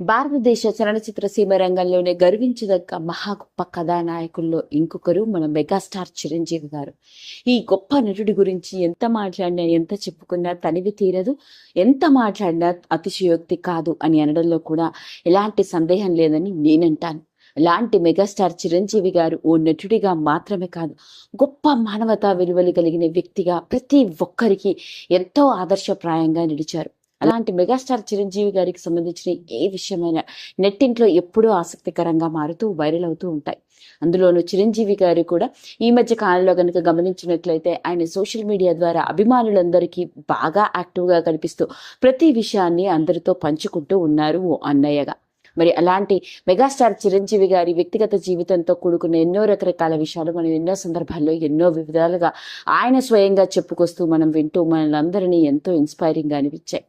భారతదేశ చలనచిత్ర సీమ రంగంలోనే గర్వించదగ్గ మహా గొప్ప కథానాయకుల్లో ఇంకొకరు మన మెగాస్టార్ చిరంజీవి గారు. ఈ గొప్ప నటుడి గురించి ఎంత మాట్లాడినా ఎంత చెప్పుకున్నా తనివి తీరదు ఎంత మాట్లాడినా అతిశయోక్తి కాదు అని అనడంలో కూడా ఎలాంటి సందేహం లేదని నేనంటాను. అలాంటి మెగాస్టార్ చిరంజీవి గారు ఓ నటుడిగా మాత్రమే కాదు గొప్ప మానవతా విలువలు కలిగిన వ్యక్తిగా ప్రతి ఒక్కరికి ఎంతో ఆదర్శప్రాయంగా నిలిచారు. అలాంటి మెగాస్టార్ చిరంజీవి గారికి సంబంధించిన ఏ విషయమైనా నెట్టింట్లో ఎప్పుడూ ఆసక్తికరంగా మారుతూ వైరల్ అవుతూ ఉంటాయి. అందులోనూ చిరంజీవి గారు కూడా ఈ మధ్య కాలంలో కనుక గమనించినట్లయితే ఆయన సోషల్ మీడియా ద్వారా అభిమానులందరికీ బాగా యాక్టివ్గా కనిపిస్తూ ప్రతి విషయాన్ని అందరితో పంచుకుంటూ ఉన్నారు ఓ అన్నయ్యగా. మరి అలాంటి మెగాస్టార్ చిరంజీవి గారి వ్యక్తిగత జీవితంతో కూడుకున్న ఎన్నో రకరకాల విషయాలు మనం ఎన్నో సందర్భాల్లో ఎన్నో విధాలుగా ఆయన స్వయంగా చెప్పుకొస్తూ మనం వింటూ మనందరినీ ఎంతో ఇన్స్పైరింగ్గా అనిపించాయి.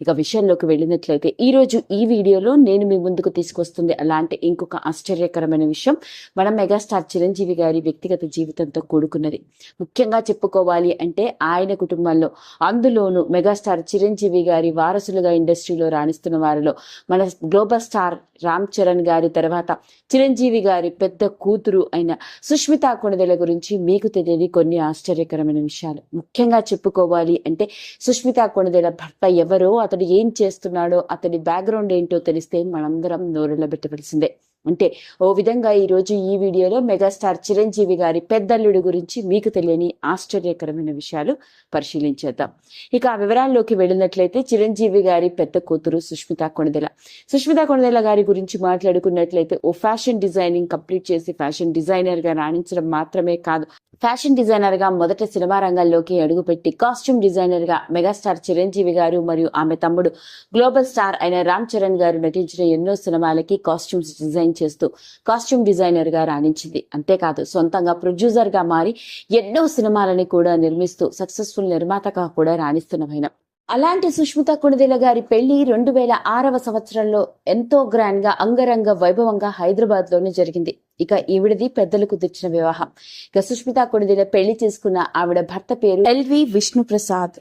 ఇక విషయంలోకి వెళ్ళినట్లయితే ఈ రోజు ఈ వీడియోలో నేను మీ ముందుకు తీసుకొస్తుంది అలాంటి ఇంకొక ఆశ్చర్యకరమైన విషయం. మన మెగాస్టార్ చిరంజీవి గారి వ్యక్తిగత జీవితంతో కూడుకున్నది. ముఖ్యంగా చెప్పుకోవాలి అంటే ఆయన కుటుంబంలో అందులోనూ మెగాస్టార్ చిరంజీవి గారి వారసులుగా ఇండస్ట్రీలో రాణిస్తున్న వారిలో మన గ్లోబల్ స్టార్ రామ్ చరణ్ గారి తర్వాత చిరంజీవి గారి పెద్ద కూతురు అయిన సుష్మిత కొణిదెల గురించి మీకు తెలియని కొన్ని ఆశ్చర్యకరమైన విషయాలు. ముఖ్యంగా చెప్పుకోవాలి అంటే సుష్మిత కొణిదెల భర్త ఎవరో అతడు ఏం చేస్తున్నాడో అతడి బ్యాక్గ్రౌండ్ ఏంటో తెలిస్తే మనందరం నోరెళ్ళబెట్టవలసిందే. అంటే ఓ విధంగా ఈరోజు ఈ వీడియోలో మెగాస్టార్ చిరంజీవి గారి పెద్దల్లుడు గురించి మీకు తెలియని ఆశ్చర్యకరమైన విషయాలు పరిశీలించేద్దాం. ఇక ఆ వివరాల్లోకి వెళ్ళినట్లయితే చిరంజీవి గారి పెద్ద కూతురు సుష్మిత కొణిదెల. సుష్మిత కొణిదెల గారి గురించి మాట్లాడుకున్నట్లయితే ఓ ఫ్యాషన్ డిజైనింగ్ కంప్లీట్ చేసి ఫ్యాషన్ డిజైనర్గా రాణించడం మాత్రమే కాదు. ఫ్యాషన్ డిజైనర్గా మొదట సినిమా రంగంలోకి అడుగుపెట్టి కాస్ట్యూమ్ డిజైనర్గా మెగాస్టార్ చిరంజీవి గారు మరియు ఆమె తమ్ముడు గ్లోబల్ స్టార్ అయిన రామ్ చరణ్ గారు నటించిన ఎన్నో సినిమాలకి కాస్ట్యూమ్స్ డిజైన్ చేస్తూ కాస్ట్యూమ్ డిజైనర్గా రాణించింది. అంతేకాదు సొంతంగా ప్రొడ్యూసర్గా మారి ఎన్నో సినిమాలని కూడా నిర్మిస్తూ సక్సెస్ఫుల్ నిర్మాతగా కూడా రాణిస్తున్న రాణిస్తున్నమైన అలాంటి సుష్మిత కొణిదెల గారి పెళ్ళి రెండు వేల ఆరవ సంవత్సరంలో ఎంతో గ్రాండ్గా అంగరంగ వైభవంగా హైదరాబాద్లోనే జరిగింది. ఇక ఈవిడది పెద్దలకు తెచ్చిన వివాహం. ఇక సుష్మిత కొణిదెల పెళ్ళి చేసుకున్న ఆవిడ భర్త పేరు ఎల్వి విష్ణు ప్రసాద్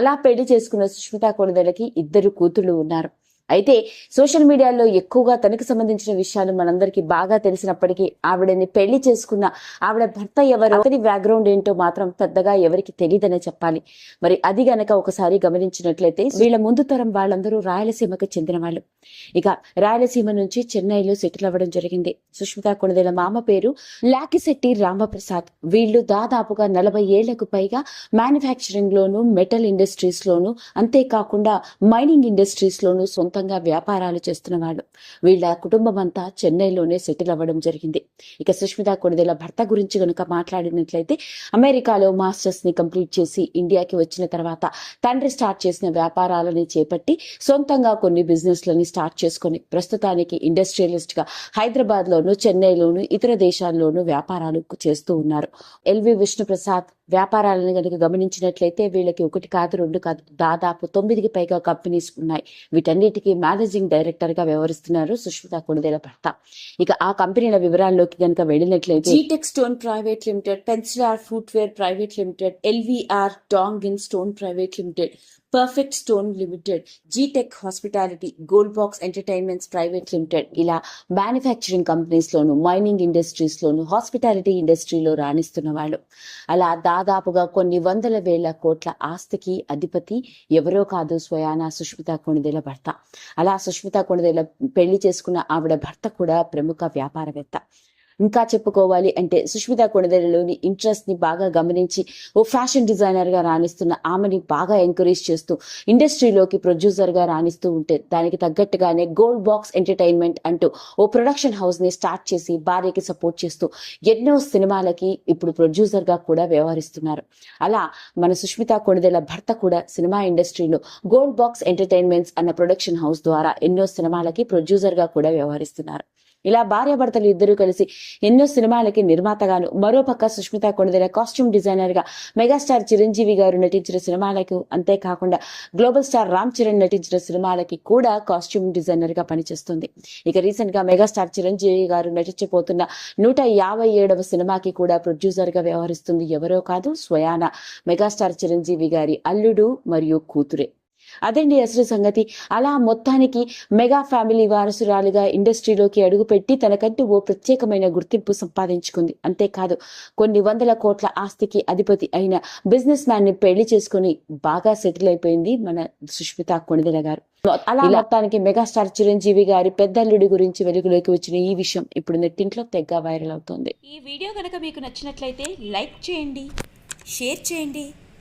అలా పెళ్ళి చేసుకున్న సుష్మిత కొణిదెలకి ఇద్దరు కూతుళ్ళు ఉన్నారు. అయితే సోషల్ మీడియాలో ఎక్కువగా తనకు సంబంధించిన విషయాలు మనందరికీ బాగా తెలిసినప్పటికీ ఆవిడని పెళ్ళి చేసుకున్న ఆవిడ భర్త ఎవరు అతని బ్యాక్గ్రౌండ్ ఏంటో మాత్రం పెద్దగా ఎవరికి తెలియదనే చెప్పాలి. మరి అది గనక ఒకసారి గమనించినట్లయితే వీళ్ళ ముందు తరం వాళ్ళందరూ రాయలసీమకు చెందిన వాళ్ళు. ఇక రాయలసీమ నుంచి చెన్నైలో సెటిల్ అవ్వడం జరిగింది. సుష్మిత కొణదేల మామ పేరు లాకిశెట్టి రామప్రసాద్. వీళ్ళు దాదాపుగా నలభై ఏళ్ళకు పైగా మ్యానుఫ్యాక్చరింగ్ లోను మెటల్ ఇండస్ట్రీస్ లోను అంతేకాకుండా మైనింగ్ ఇండస్ట్రీస్ లోను సొంతంగా వ్యాపారాలు చేస్తున్నవాడు వీళ్ళ. కుటుంబం అంతా చెన్నైలోనే సెటిల్ అవ్వడం జరిగింది. ఇక సుష్మిత కొణిదెల భర్త గురించి గనుక మాట్లాడినట్లయితే అమెరికాలో మాస్టర్స్ని కంప్లీట్ చేసి ఇండియాకి వచ్చిన తర్వాత తండ్రి స్టార్ట్ చేసిన వ్యాపారాలని చేపట్టి సొంతంగా కొన్ని బిజినెస్ లని స్టార్ట్ చేసుకొని ప్రస్తుతానికి ఇండస్ట్రియలిస్ట్గా హైదరాబాద్ లోను చెన్నైలోను ఇతర దేశాల్లోనూ వ్యాపారాలు చేస్తూ ఉన్నారు. ఎల్వి విష్ణుప్రసాద్ వ్యాపారాలను కనుక గమనించినట్లయితే వీళ్ళకి ఒకటి కాదు రెండు కాదు దాదాపు తొమ్మిదికి పైగా కంపెనీస్ ఉన్నాయి. వీటన్నిటికీ మేనేజింగ్ డైరెక్టర్గా వ్యవహరిస్తున్నారు సుష్మిత కొణిదెల భర్త. ఇక ఆ కంపెనీల వివరాల్లోకి కనుక వెళ్ళినట్లయితే G Tech stone private limited pencil R footwear private limited LVR dong in stone private limited perfect stone limited G Tech hospitality gold box entertainments private limited ఇలా మ్యానుఫ్యాక్చరింగ్ కంపెనీస్ లోను మైనింగ్ ఇండస్ట్రీస్ లోను హాస్పిటాలిటీ ఇండస్ట్రీలో రాణిస్తున్న వాళ్ళు. అలా దాదాపుగా కొన్ని వందల వేల కోట్ల ఆస్తికి అధిపతి ఎవరో కాదు స్వయానా సుష్మిత కొణిదెల భర్త. అలా సుష్మిత కొణిదేల పెళ్ళి చేసుకున్న ఆవిడ భర్త కూడా ప్రముఖ వ్యాపారవేత్త. ఇంకా చెప్పుకోవాలి అంటే సుష్మిత కొణిదెలలోని ఇంట్రెస్ట్ని బాగా గమనించి ఓ ఫ్యాషన్ డిజైనర్గా రాణిస్తున్న ఆమెని బాగా ఎంకరేజ్ చేస్తూ ఇండస్ట్రీలోకి ప్రొడ్యూసర్గా రాణిస్తూ ఉంటే దానికి తగ్గట్టుగానే గోల్డ్ బాక్స్ ఎంటర్టైన్మెంట్ అంటూ ఓ ప్రొడక్షన్ హౌస్ని స్టార్ట్ చేసి భార్యకి సపోర్ట్ చేస్తూ ఎన్నో సినిమాలకి ఇప్పుడు ప్రొడ్యూసర్గా కూడా వ్యవహరిస్తున్నారు. అలా మన సుష్మిత కొణిదెల భర్త కూడా సినిమా ఇండస్ట్రీలో గోల్డ్ బాక్స్ ఎంటర్టైన్మెంట్స్ అన్న ప్రొడక్షన్ హౌస్ ద్వారా ఎన్నో సినిమాలకి ప్రొడ్యూసర్గా కూడా వ్యవహరిస్తున్నారు. ఇలా భార్యాభర్తలు ఇద్దరూ కలిసి ఎన్నో సినిమాలకి నిర్మాతగాను మరోపక్క సుష్మిత కొణిదెల కాస్ట్యూమ్ డిజైనర్గా మెగాస్టార్ చిరంజీవి గారు నటించిన సినిమాలకు అంతేకాకుండా గ్లోబల్ స్టార్ రామ్ చరణ్ నటించిన సినిమాలకి కూడా కాస్ట్యూమ్ డిజైనర్గా పనిచేస్తుంది. ఇక రీసెంట్గా మెగాస్టార్ చిరంజీవి గారు నటించబోతున్న నూట యాభై ఏడవ సినిమాకి కూడా ప్రొడ్యూసర్గా వ్యవహరిస్తుంది ఎవరో కాదు స్వయాన. మెగాస్టార్ చిరంజీవి గారి అల్లుడు మరియు కూతురే. అదండి అసలు సంగతి. అలా మొత్తానికి మెగా ఫ్యామిలీ వారసురాలుగా ఇండస్ట్రీలోకి అడుగుపెట్టి తనకంటూ ఓ ప్రత్యేకమైన గుర్తింపు సంపాదించుకుంది. అంతేకాదు కొన్ని వందల కోట్ల ఆస్తికి అధిపతి అయిన బిజినెస్ మ్యాన్ని పెళ్ళి చేసుకుని బాగా సెటిల్ అయిపోయింది మన సుష్మిత కొణిదెల గారు. అలా మొత్తానికి మెగాస్టార్ చిరంజీవి గారి పెద్దల్లుడి గురించి వెలుగులోకి వచ్చిన ఈ విషయం ఇప్పుడు నెట్టింట్లో తెగ వైరల్ అవుతోంది. ఈ వీడియో కనుక మీకు నచ్చినట్లయితే లైక్ చేయండి షేర్ చేయండి